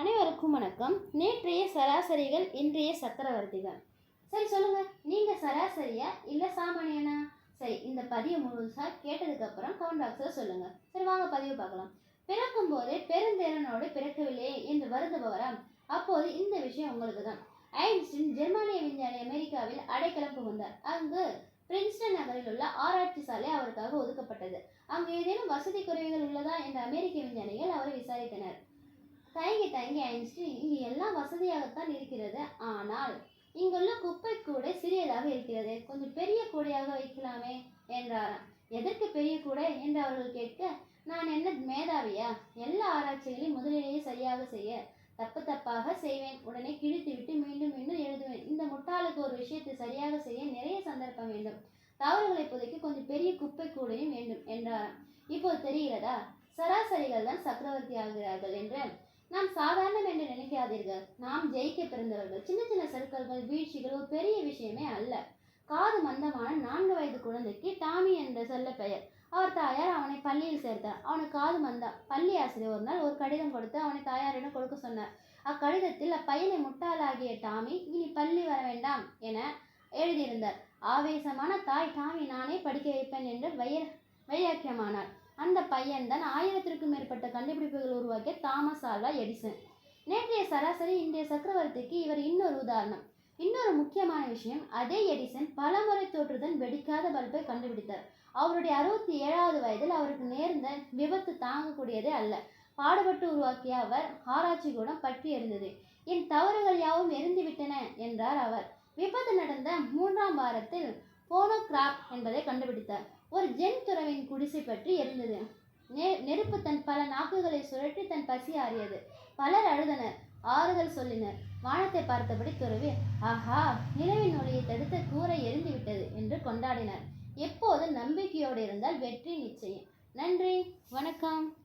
அனைவருக்கும் வணக்கம். நேற்றைய சராசரிகள் இன்றைய சக்கரவர்த்திகள். சரி சொல்லுங்க. நீங்க சராசரியா இல்ல சாமானியனா? சரி இந்த பதிவு முழுசா கேட்டதுக்கு அப்புறம் கமெண்ட் பாக்ஸ்ல சொல்லுங்க. சரி வாங்க பதிவு பார்க்கலாம். பிறக்கும் போதே பெருந்தேரனோடு பிறக்கவில்லையே என்று வருந்துபவரா அப்போது இந்த விஷயம் உங்களுக்கு தான் ஐன்ஸ்டின் ஜெர்மானிய விஞ்ஞானி அமெரிக்காவில் அடைக்கலம் புகுந்தார். அங்கு பிரின்ஸ்டன் நகரில் உள்ள ஆராய்ச்சி சாலை அவருக்காக ஒதுக்கப்பட்டது. அங்கு ஏதேனும் வசதி குறைவுகள் உள்ளதா என்ற அமெரிக்க விஞ்ஞானிகள் அவரை விசாரித்தனர். தயங்கி தயங்கி ஐன்ஸ்டீன் இங்கு எல்லாம் வசதியாகத்தான் இருக்கிறது. ஆனால் இங்குள்ள குப்பை கூடை சிறியதாக இருக்கிறது. கொஞ்சம் பெரிய கூடையாக வைக்கலாமே என்றாராம். எதற்கு பெரிய கூடை? என்று அவர்கள் கேட்க நான் என்ன மேதாவியா? எல்லா ஆராய்ச்சிகளையும் முதலிலேயே சரியாக செய்ய தப்பு தப்பாக செய்வேன். உடனே கிழித்து விட்டு மீண்டும் மீண்டும் எழுதுவேன். இந்த முட்டாளுக்கு ஒரு விஷயத்தை சரியாக செய்ய நிறைய சந்தர்ப்பம் வேண்டும். தவறுகளை புதைக்க கொஞ்சம் பெரிய குப்பை கூடையும் வேண்டும் என்றாராம். இப்போது தெரிகிறதா? சராசரிகள் தான் சக்கரவர்த்தி ஆகிறார்கள் என்று நாம் சாதாரணம் என்று நினைக்காதீர்கள். நாம் ஜெயிக்க பிறந்தவர்கள். சின்ன சின்ன சர்க்கல்கள் வீழ்ச்சிகள் ஒரு பெரிய விஷயமே அல்ல. காது மந்தமான நான்கு வயது குழந்தைக்கு டாமி என்ற செல்ல பெயர். அவர் தாயார் அவனை பள்ளியில் சேர்த்தார். அவனுக்கு காது மந்தா. பள்ளி ஆசிரியர் ஒரு நாள் ஒரு கடிதம் கொடுத்து அவனை தாயாரிடம் கொடுக்க சொன்னார். அக்கடிதத்தில் அப்பையனை முட்டாளாகிய டாமி இனி பள்ளி வர வேண்டாம் என எழுதியிருந்தார். ஆவேசமான தாய் டாமி நானே படிக்க வைப்பேன் என்று வைய வைராக்கியமானார் அந்த பையன்தான் ஆயிரத்திற்கும் மேற்பட்ட கண்டுபிடிப்புகள் உருவாக்கிய தாமஸ் ஆல்வா எடிசன். நேற்றைய சராசரி இன்றைய சக்கரவர்த்திக்கு இவர் இன்னொரு உதாரணம். இன்னொரு முக்கியமான விஷயம் அதே எடிசன் பல முறை தோற்றுதன் வெடிக்காத பல்பை கண்டுபிடித்தார். அவருடைய அறுபத்தி ஏழாவது வயதில் அவருக்கு நேர்ந்த விபத்து தாங்கக்கூடியதே அல்ல. பாடுபட்டு உருவாக்கிய அவர் ஆராய்ச்சி கூட பற்றி எறிந்தது என் தவறுகள் யாவும் எரிந்துவிட்டன என்றார் அவர். விபத்து நடந்த மூன்றாம் வாரத்தில் போனோகிராப் என்பதை கண்டுபிடித்தார். ஒரு ஜென் துறவின் குடிசை பற்றி எரிந்தது நெ நெருப்பு தன் பல நாக்குகளை சுழற்றி தன் பசி ஆறியது. பலர் அழுதனர். ஆறுதல் சொல்லினர். வானத்தை பார்த்தபடி துறவி ஆஹா நிலவின் ஒளியை தடுத்த கூரை எரிந்து விட்டது என்று கொண்டாடினார். எப்போது நம்பிக்கையோடு இருந்தால் வெற்றி நிச்சயம் நன்றி. வணக்கம்.